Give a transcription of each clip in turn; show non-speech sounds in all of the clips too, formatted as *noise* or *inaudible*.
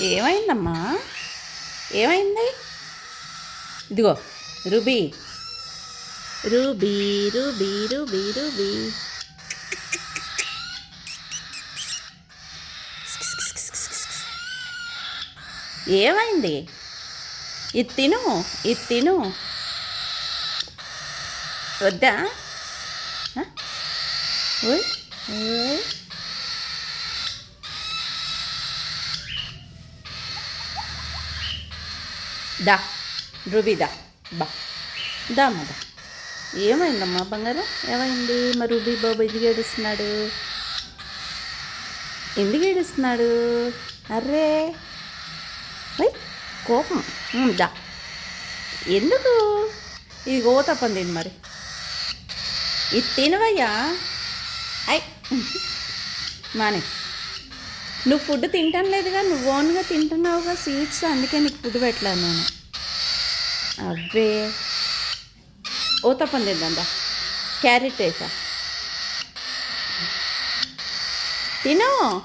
ఏమైందమ్మా? ఏమైంది? ఇదిగో Ruby. Ruby Ruby Ruby Ruby. ఏమైంది? ఇది తిను ఇది తిను. వద్దా? ఓయ్ ఓయ్ దా రూబీ దా బా. దా దా ఏమైందమ్మా బంగారం? ఏమైంది? మా రూబీ బాబు ఎందుకు ఏడుస్తున్నాడు? ఎందుకు ఏడుస్తున్నాడు? అర్రే. కోపం. దా. ఎందుకు? ఇది గోతప్పం తిను మరి. ఇది తినవయ్యా? అయ్ మానే. నువ్వు ఫుడ్ తింటాను లేదుగా నువ్వు ఓన్గా తింటున్నావుగా స్వీట్స్ అందుకే నీకు ఫుడ్ పెట్టలేదు నేను. అబ్బే. ఓ తప్పని తిందా క్యారెట్ వేసా. తిను.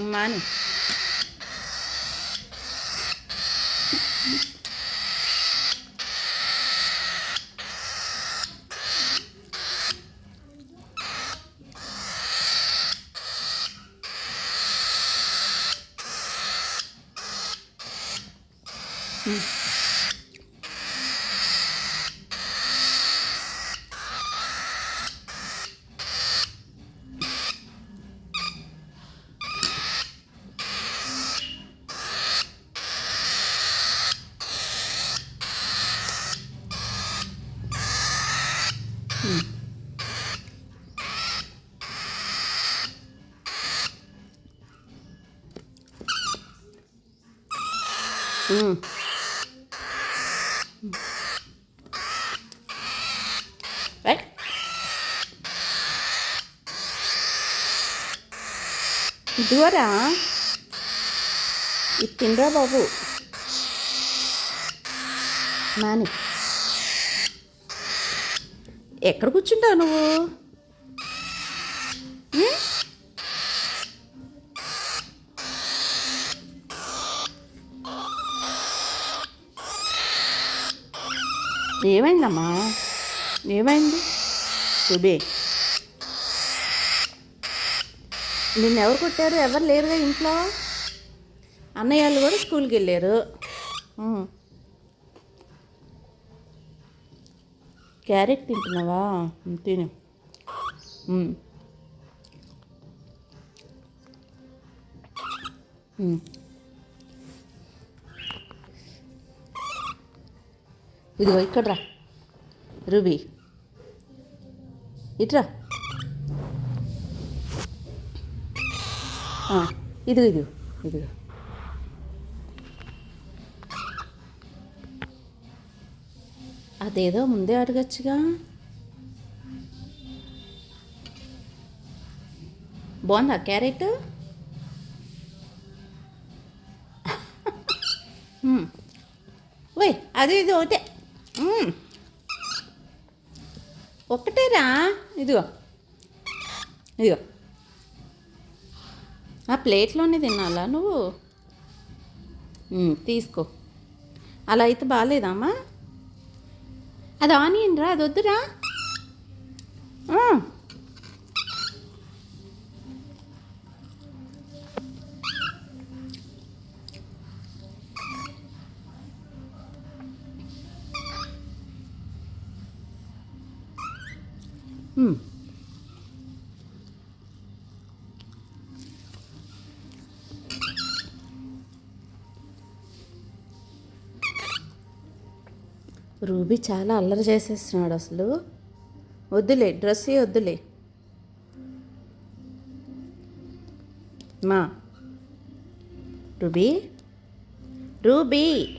మాని. 음. 음. 음. రైట్ ఇదిగోరా ఇది తినరా బాబు? నాని. ఎక్కడ కూర్చుంటావు నువ్వు? ఏమైందమ్మా? ఏమైంది? సుబే నిన్న ఎవరు కొట్టారు? ఎవరు లేరుగా ఇంట్లో? అన్నయ్య వాళ్ళు కూడా స్కూల్కి వెళ్ళారు. క్యారెట్ తింటున్నావా? తిను. ఇదిగో ఇక్కడ రా. రూబీ ఇట్రా. ఇదిగో ఇదిగో ఇదిగో. అదేదో ముందే అడగచ్చుగా. బాగుందా క్యారెట్. *laughs* ఓయ్ అది ఇది ఒకటే. ఒక్కటేరా? ఇదిగో. ఇదిగో. ఆ ప్లేట్లోనే తినాలా నువ్వు? తీసుకో. అలా అయితే బాగాలేదమ్మా. అది ఆనియన్ రా అది వద్దురా. Hmm. రూబీ చాలా అల్లరి చేసేస్తున్నాడు అసలు. వద్దులే డ్రెస్ వద్దులే. మా. రూబీ? రూబీ?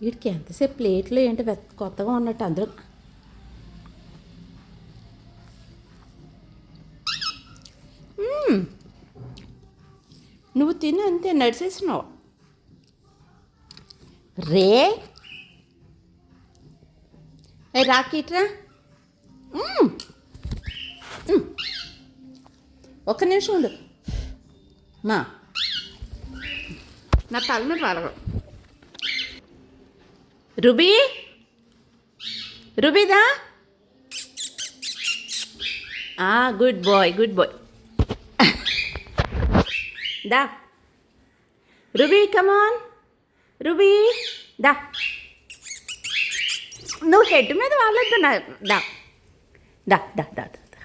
వీడికి ఎంతసేపు ప్లేట్లో ఏంటి కొత్తగా ఉన్నట్టు అందరూ నువ్వు తిని అంతే నడిచేసినావు రే. రాకీట్రా ఒక్క నిమిషం ఉండు. మా నా తలను రాలగడం రుబీ? రుబీదా? గుడ్ బాయ్ గుడ్ బాయ్ దా. రుబీ కమాన్ రుబీ దా. నువ్వు హెడ్ మీద వాళ్ళొద్దు నా దా దా దా దా దా.